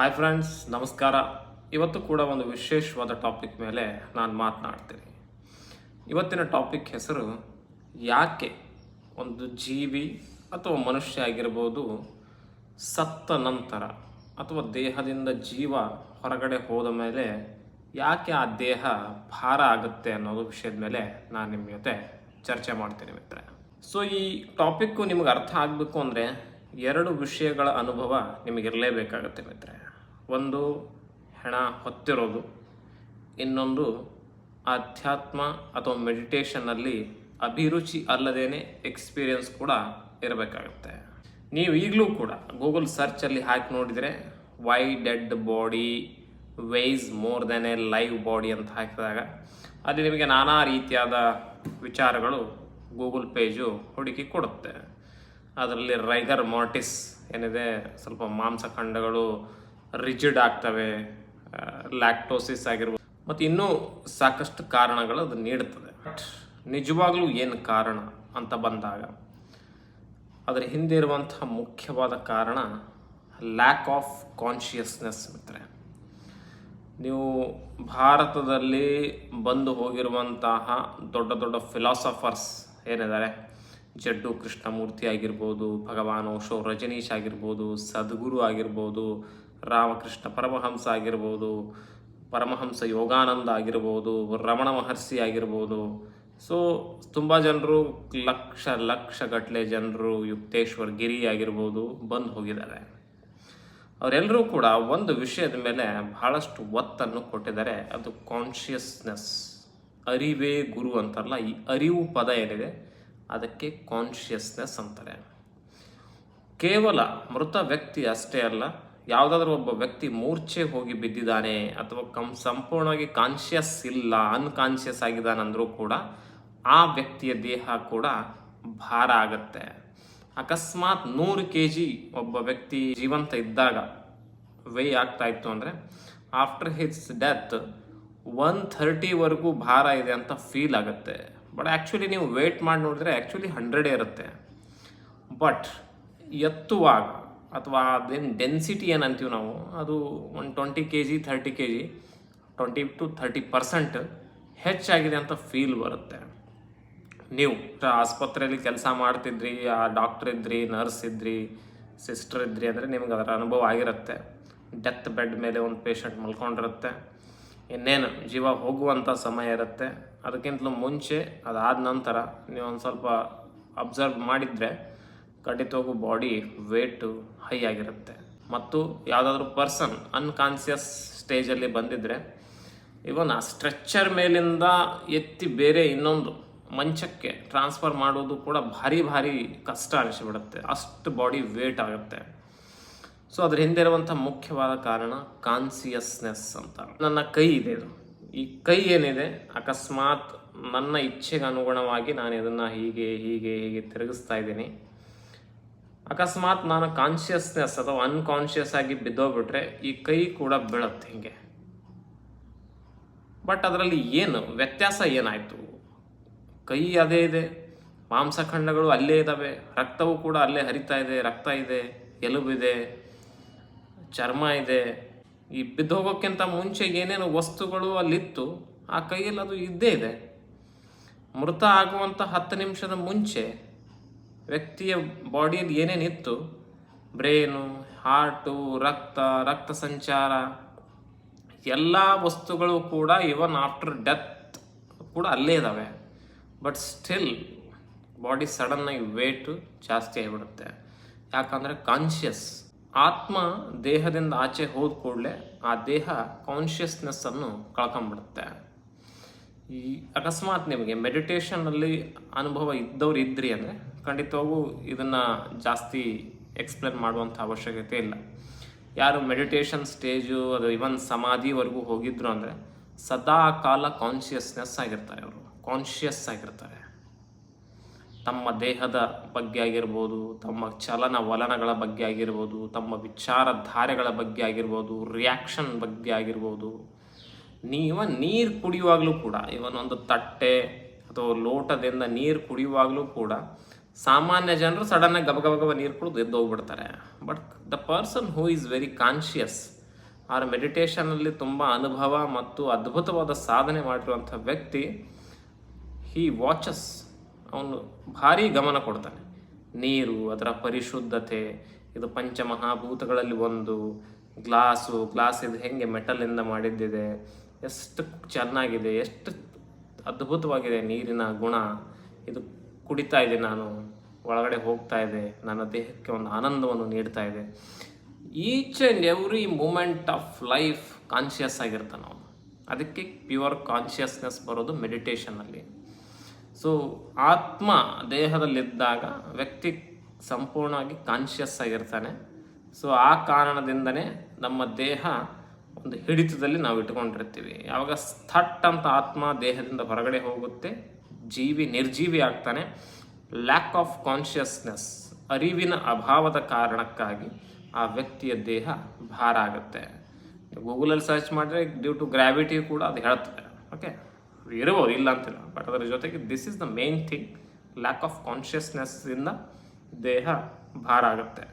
Hi friends ನಮಸ್ಕಾರ. ಇವತ್ತು ಕೂಡ ಒಂದು ವಿಶೇಷವಾದ ಟಾಪಿಕ್ ಮೇಲೆ ನಾನು ಮಾತನಾಡ್ತೀನಿ. ಇವತ್ತಿನ ಟಾಪಿಕ್ ಹೆಸರು ಯಾಕೆ ಒಂದು ಜೀವಿ ಅಥವಾ ಮನುಷ್ಯ ಆಗಿರ್ಬೋದು ಸತ್ತ ನಂತರ ಅಥವಾ ದೇಹದಿಂದ ಜೀವ ಹೊರಗಡೆ ಹೋದ ಮೇಲೆ ಯಾಕೆ ಆ ದೇಹ ಭಾರ ಆಗುತ್ತೆ ಅನ್ನೋದು ವಿಷಯದ ಮೇಲೆ ನಾನು ನಿಮ್ಮ ಜೊತೆ ಚರ್ಚೆ ಮಾಡ್ತೀನಿ ಮಿತ್ರ ಸೊ ಈ ಟಾಪಿಕ್ಕು ನಿಮಗೆ ಅರ್ಥ ಆಗಬೇಕು ಅಂದರೆ ಎರಡು ವಿಷಯಗಳ ಅನುಭವ ನಿಮಗಿರಲೇಬೇಕಾಗತ್ತೆ ಮಿತ್ರೆ ಒಂದು ಹೆಣ ಹೊತ್ತಿರೋದು. ಇನ್ನೊಂದು ಆಧ್ಯಾತ್ಮ ಅಥವಾ ಮೆಡಿಟೇಷನ್ನಲ್ಲಿ ಅಭಿರುಚಿ ಅಲ್ಲದೇನೆ ಎಕ್ಸ್ಪೀರಿಯನ್ಸ್ ಕೂಡ ಇರಬೇಕಾಗುತ್ತೆ. ನೀವು ಈಗಲೂ ಕೂಡ ಗೂಗಲ್ ಸರ್ಚಲ್ಲಿ ಹಾಕಿ ನೋಡಿದರೆ why dead body weighs more than a live body ಅಂತ ಹಾಕಿದಾಗ ಅಲ್ಲಿ ನಿಮಗೆ ನಾನಾ ರೀತಿಯಾದ ವಿಚಾರಗಳು ಗೂಗಲ್ ಪೇಜು ಹುಡುಕಿ ಕೊಡುತ್ತೆ. ಅದರಲ್ಲಿ ರೈಗರ್ ಮಾರ್ಟಿಸ್ ಏನಿದೆ, ಸ್ವಲ್ಪ ಮಾಂಸಖಂಡಗಳು ರಿಜಿಡ್ ಆಗ್ತವೆ ಲ್ಯಾಕ್ಟೋಸಿಸ್ ಆಗಿರ್ಬೋದು. ಮತ್ತು ಇನ್ನೂ ಸಾಕಷ್ಟು ಕಾರಣಗಳು ಅದು ನೀಡುತ್ತದೆ ಬಟ್ ನಿಜವಾಗ್ಲೂ ಏನು ಕಾರಣ ಅಂತ ಬಂದಾಗ, ಅದರ ಹಿಂದೆ ಇರುವಂತಹ ಮುಖ್ಯವಾದ ಕಾರಣ ಲ್ಯಾಕ್ ಆಫ್ ಕಾನ್ಷಿಯಸ್ನೆಸ್ ಮಿತ್ರೆ ನೀವು ಭಾರತದಲ್ಲಿ ಬಂದು ಹೋಗಿರುವಂತಹ ದೊಡ್ಡ ದೊಡ್ಡ ಫಿಲಾಸಫರ್ಸ್ ಏನಿದ್ದಾರೆ? ಜಡ್ಡು ಕೃಷ್ಣಮೂರ್ತಿ ಆಗಿರ್ಬೋದು, ಭಗವಾನ್ ಓಶೋ ರಜನೀಶ್ ಆಗಿರ್ಬೋದು, ಸದ್ಗುರು ಆಗಿರ್ಬೋದು ರಾಮಕೃಷ್ಣ ಪರಮಹಂಸ ಆಗಿರ್ಬೋದು, ಪರಮಹಂಸ ಯೋಗಾನಂದ ಆಗಿರ್ಬೋದು, ರಮಣ ಮಹರ್ಷಿ ಆಗಿರ್ಬೋದು. ಸೊ ತುಂಬ ಜನರು, ಲಕ್ಷ ಲಕ್ಷ ಗಟ್ಟಲೆ ಜನರು ಯುಕ್ತೇಶ್ವರ್ ಗಿರಿ ಆಗಿರ್ಬೋದು ಬಂದು ಹೋಗಿದ್ದಾರೆ. ಅವರೆಲ್ಲರೂ ಕೂಡ ಒಂದು ವಿಷಯದ ಮೇಲೆ ಬಹಳಷ್ಟು ಒತ್ತನ್ನು ಕೊಟ್ಟಿದ್ದಾರೆ. ಅದು ಕಾನ್ಷಿಯಸ್ನೆಸ್ ಅರಿವೇ ಗುರು ಅಂತಾರಲ್ಲ ಈ ಅರಿವು ಪದ ಏನಿದೆ, ಅದಕ್ಕೆ ಕಾನ್ಷಿಯಸ್ನೆಸ್ ಅಂತಾರೆ. ಕೇವಲ ಮೃತ ವ್ಯಕ್ತಿ ಅಷ್ಟೇ ಅಲ್ಲ ಯಾವುದಾದ್ರೂ ಒಬ್ಬ ವ್ಯಕ್ತಿ ಮೂರ್ಛೆ ಹೋಗಿ ಬಿದ್ದಿದ್ದಾನೆ ಅಥವಾ ಕಂ, ಸಂಪೂರ್ಣವಾಗಿ ಕಾನ್ಷಿಯಸ್ ಇಲ್ಲ ಅನ್ಕಾನ್ಷಿಯಸ್ ಆಗಿದ್ದಾನಂದ್ರೂ ಕೂಡ ಆ ವ್ಯಕ್ತಿಯ ದೇಹ ಕೂಡ ಭಾರ ಆಗತ್ತೆ. ಅಕಸ್ಮಾತ್ ನೂರು ಕೆ ಜಿ ಒಬ್ಬ ವ್ಯಕ್ತಿ ಜೀವಂತ ಇದ್ದಾಗ ವೇ ಆಗ್ತಾ ಇತ್ತು ಅಂದರೆ ಆಫ್ಟರ್ ಹಿಸ್ ಡೆತ್ ಒನ್ ಥರ್ಟಿವರೆಗೂ ಭಾರ ಇದೆ ಅಂತ ಫೀಲ್ ಆಗುತ್ತೆ. ಬಟ್ ಆ್ಯಕ್ಚುಲಿ ನೀವು ವೇಟ್ ಮಾಡಿ ನೋಡಿದ್ರೆ ಆ್ಯಕ್ಚುಲಿ ಹಂಡ್ರೆಡೇ ಇರುತ್ತೆ. ಬಟ್ ಎತ್ತುವಾಗ ಅಥವಾ ಅದೇನು ಡೆನ್ಸಿಟಿ ಏನು ಅಂತೀವಿ ನಾವು, ಅದು ಒಂದು twenty K G thirty K G twenty to thirty percent ಹೆಚ್ಚಾಗಿದೆ ಅಂತ ಫೀಲ್ ಬರುತ್ತೆ. ನೀವು ಆಸ್ಪತ್ರೆಯಲ್ಲಿ ಕೆಲಸ ಮಾಡ್ತಿದ್ರಿ, ಆ ಡಾಕ್ಟ್ರ್ ಇದ್ರಿ ನರ್ಸ್ ಇದ್ರಿ ಸಿಸ್ಟರ್ ಇದ್ರಿ ಅಂದರೆ ನಿಮ್ಗೆ ಅದರ ಅನುಭವ ಆಗಿರುತ್ತೆ. ಡೆತ್ ಬೆಡ್ ಮೇಲೆ ಒಂದು ಪೇಷಂಟ್ ಮಲ್ಕೊಂಡಿರುತ್ತೆ. ಇನ್ನೇನು, ಜೀವ ಹೋಗುವಂಥ ಸಮಯ ಇರುತ್ತೆ. ಅದಕ್ಕಿಂತಲೂ ಮುಂಚೆ ಅದಾದ ನಂತರ ನೀವು ಒಂದು ಸ್ವಲ್ಪ ಅಬ್ಸರ್ವ್ ಮಾಡಿದರೆ ಖಂಡಿತವಾಗೂ ಬಾಡಿ ವೇಟು ಹೈ ಆಗಿರುತ್ತೆ. ಮತ್ತು ಯಾವುದಾದ್ರೂ ಪರ್ಸನ್ ಅನ್ಕಾನ್ಸಿಯಸ್ ಸ್ಟೇಜಲ್ಲಿ ಬಂದಿದ್ದರೆ ಇವನ್ ಆ ಸ್ಟ್ರೆಚ್ಚರ್ ಮೇಲಿಂದ ಎತ್ತಿ ಬೇರೆ ಇನ್ನೊಂದು ಮಂಚಕ್ಕೆ ಟ್ರಾನ್ಸ್ಫರ್ ಮಾಡೋದು ಕೂಡ ಭಾರಿ ಭಾರಿ ಕಷ್ಟ ಅನಿಸಿಬಿಡುತ್ತೆ. ಅಷ್ಟು ಬಾಡಿ ವೇಟ್ ಆಗುತ್ತೆ. ಸೊ ಅದ್ರ ಹಿಂದೆ ಇರುವಂಥ ಮುಖ್ಯವಾದ ಕಾರಣ ಕಾನ್ಸಿಯಸ್ನೆಸ್ ಅಂತ. ನನ್ನ ಕೈ ಇದೆ ಇದು. ಈ ಕೈ ಏನಿದೆ? ಅಕಸ್ಮಾತ್ ನನ್ನ ಇಚ್ಛೆಗೆ ಅನುಗುಣವಾಗಿ ನಾನು ಇದನ್ನು ಹೀಗೆ ಹೀಗೆ ಹೀಗೆ ತಿರುಗಿಸ್ತಾ ಇದ್ದೀನಿ. ಅಕಸ್ಮಾತ್ ನಾನು ಕಾನ್ಷಿಯಸ್ನೆಸ್ ಅಥವಾ ಅನ್ಕಾನ್ಷಿಯಸ್ ಆಗಿ ಬಿದ್ದೋಗ್ಬಿಟ್ರೆ ಈ ಕೈ ಕೂಡ ಬೀಳುತ್ತೆ ಹಿಂಗೆ. ಬಟ್ ಅದರಲ್ಲಿ ಏನು? ವ್ಯತ್ಯಾಸ ಏನಾಯಿತು? ಕೈ ಅದೇ ಇದೆ, ಮಾಂಸಖಂಡಗಳು ಅಲ್ಲೇ ಇದ್ದಾವೆ ರಕ್ತವು ಕೂಡ ಅಲ್ಲೇ ಹರಿತಾ ಇದೆ, ರಕ್ತ ಇದೆ ಎಲುಬಿದೆ ಚರ್ಮ ಇದೆ. ಈ ಬಿದ್ದೋಗೋಕ್ಕಿಂತ ಮುಂಚೆ ಏನೇನು ವಸ್ತುಗಳು ಅಲ್ಲಿತ್ತು, ಆ ಕೈಯಲ್ಲಿ ಅದು ಇದ್ದೇ ಇದೆ. ಮೃತ ಆಗುವಂಥ ಹತ್ತು ನಿಮಿಷದ ಮುಂಚೆ ವ್ಯಕ್ತಿಯ ಬಾಡಿಯಲ್ಲಿ ಏನೇನಿತ್ತು ಬ್ರೇನು, ಹಾರ್ಟು, ರಕ್ತ ರಕ್ತ ಸಂಚಾರ, ಎಲ್ಲ ವಸ್ತುಗಳು ಕೂಡ ಇವನ್ ಆಫ್ಟರ್ ಡೆತ್ ಕೂಡ ಅಲ್ಲೇ ಇದ್ದಾವೆ ಬಟ್ ಸ್ಟಿಲ್ ಬಾಡಿ ಸಡನ್ನಾಗಿ ವೇಟು ಜಾಸ್ತಿ ಆಗಿಬಿಡುತ್ತೆ. ಯಾಕಂದರೆ ಕಾನ್ಷಿಯಸ್ ಆತ್ಮ ದೇಹದಿಂದ ಆಚೆ ಹೋದ ಕೂಡಲೇ ಆ ದೇಹ ಕಾನ್ಷಿಯಸ್ನೆಸ್ಸನ್ನು ಕಳ್ಕೊಂಬಿಡುತ್ತೆ ಈ ಅಕಸ್ಮಾತ್ ನಿಮಗೆ ಮೆಡಿಟೇಷನಲ್ಲಿ ಅನುಭವ ಇದ್ದವ್ರು ಇದ್ರಿ ಅಂದರೆ ಖಂಡಿತವಾಗೂ ಇದನ್ನು ಜಾಸ್ತಿ ಎಕ್ಸ್ಪ್ಲೇನ್ ಮಾಡುವಂಥ ಅವಶ್ಯಕತೆ ಇಲ್ಲ. ಯಾರು ಮೆಡಿಟೇಷನ್ ಸ್ಟೇಜು ಅದು ಇವನ್ ಸಮಾಧಿವರೆಗೂ ಹೋಗಿದ್ರು ಅಂದರೆ ಸದಾ ಕಾಲ ಕಾನ್ಷಿಯಸ್ನೆಸ್ ಆಗಿರ್ತಾರೆ ಅವರು. ಕಾನ್ಷಿಯಸ್ ಆಗಿರ್ತಾರೆ. ತಮ್ಮ ದೇಹದ ಬಗ್ಗೆ ಆಗಿರ್ಬೋದು, ತಮ್ಮ ಚಲನ ವಲನಗಳ ಬಗ್ಗೆ ಆಗಿರ್ಬೋದು, ತಮ್ಮ ವಿಚಾರಧಾರೆಗಳ ಬಗ್ಗೆ ಆಗಿರ್ಬೋದು ರಿಯಾಕ್ಷನ್ ಬಗ್ಗೆ ಆಗಿರ್ಬೋದು. ನೀವ ನೀರು ಕುಡಿಯುವಾಗಲೂ ಕೂಡ ಇವನ್ ಒಂದು ತಟ್ಟೆ ಅಥವಾ ಲೋಟದಿಂದ ನೀರು ಕುಡಿಯುವಾಗಲೂ ಕೂಡ ಸಾಮಾನ್ಯ ಜನರು ಸಡನ್ನಾಗಿ ಗಬ ಗಬ ಗಬ ನೀರು ಕುಡಿದು ಎದ್ದು ಹೋಗ್ಬಿಡ್ತಾರೆ. But the person who is very conscious or ಮೆಡಿಟೇಷನಲ್ಲಿ ತುಂಬ ಅನುಭವ ಮತ್ತು ಅದ್ಭುತವಾದ ಸಾಧನೆ ಮಾಡಿರುವಂಥ ವ್ಯಕ್ತಿ ಹಿ ವಾಚಸ್ ಅವನು ಭಾರಿ ಗಮನ ಕೊಡ್ತಾನೆ. ನೀರು, ಅದರ ಪರಿಶುದ್ಧತೆ, ಇದು ಪಂಚಮಹಾಭೂತಗಳಲ್ಲಿ ಒಂದು, ಗ್ಲಾಸು, ಗ್ಲಾಸ್ ಇದು ಹೆಂಗೆ ಮೆಟಲಿಂದ ಮಾಡಿದ್ದಿದೆ, ಎಷ್ಟು ಚೆನ್ನಾಗಿದೆ, ಎಷ್ಟು ಅದ್ಭುತವಾಗಿದೆ ನೀರಿನ ಗುಣ, ಇದು ಕುಡಿತಾ ಇದೆ, ನಾನು ಒಳಗಡೆ ಹೋಗ್ತಾ ಇದೆ, ನನ್ನ ದೇಹಕ್ಕೆ ಒಂದು ಆನಂದವನ್ನು ನೀಡ್ತಾ ಇದೆ. Each and every moment of life conscious ಆಗಿರ್ತಾನೆ ಅವನು. ಅದಕ್ಕೆ ಪ್ಯೂರ್ ಕಾನ್ಷಿಯಸ್ನೆಸ್ ಬರೋದು ಮೆಡಿಟೇಷನಲ್ಲಿ ಸೊ ಆತ್ಮ ದೇಹದಲ್ಲಿದ್ದಾಗ ವ್ಯಕ್ತಿ ಸಂಪೂರ್ಣವಾಗಿ ಕಾನ್ಷಿಯಸ್ ಆಗಿರ್ತಾನೆ. ಸೊ ಆ ಕಾರಣದಿಂದನೇ ನಮ್ಮ ದೇಹ ಒಂದು ಹಿಡಿತದಲ್ಲಿ ನಾವು ಇಟ್ಕೊಂಡಿರ್ತೀವಿ. ಯಾವಾಗ ಥಟ್ ಅಂತ ಆತ್ಮ ದೇಹದಿಂದ ಹೊರಗಡೆ ಹೋಗುತ್ತೆ ಜೀವಿ ನಿರ್ಜೀವಿ ಆಗ್ತಾನೆ. ಲ್ಯಾಕ್ ಆಫ್ ಕಾನ್ಷಿಯಸ್ನೆಸ್ ಅರಿವಿನ ಅಭಾವದ ಕಾರಣಕ್ಕಾಗಿ ಆ ವ್ಯಕ್ತಿಯ ದೇಹ ಭಾರ ಆಗುತ್ತೆ. ಗೂಗಲಲ್ಲಿ ಸರ್ಚ್ ಮಾಡಿದ್ರೆ ಡ್ಯೂ ಟು ಗ್ರಾವಿಟಿ ಕೂಡ ಅದು ಹೇಳ್ತದೆ. ಓಕೆ ಇರ್ಬೋದು, ಇಲ್ಲ ಅಂತಿಲ್ಲ. ಬಟ್ ಅದರ ಜೊತೆಗೆ this is the main thing lack of ಕಾನ್ಷಿಯಸ್ನೆಸ್ಸಿಂದ ದೇಹ ಭಾರ ಆಗುತ್ತೆ.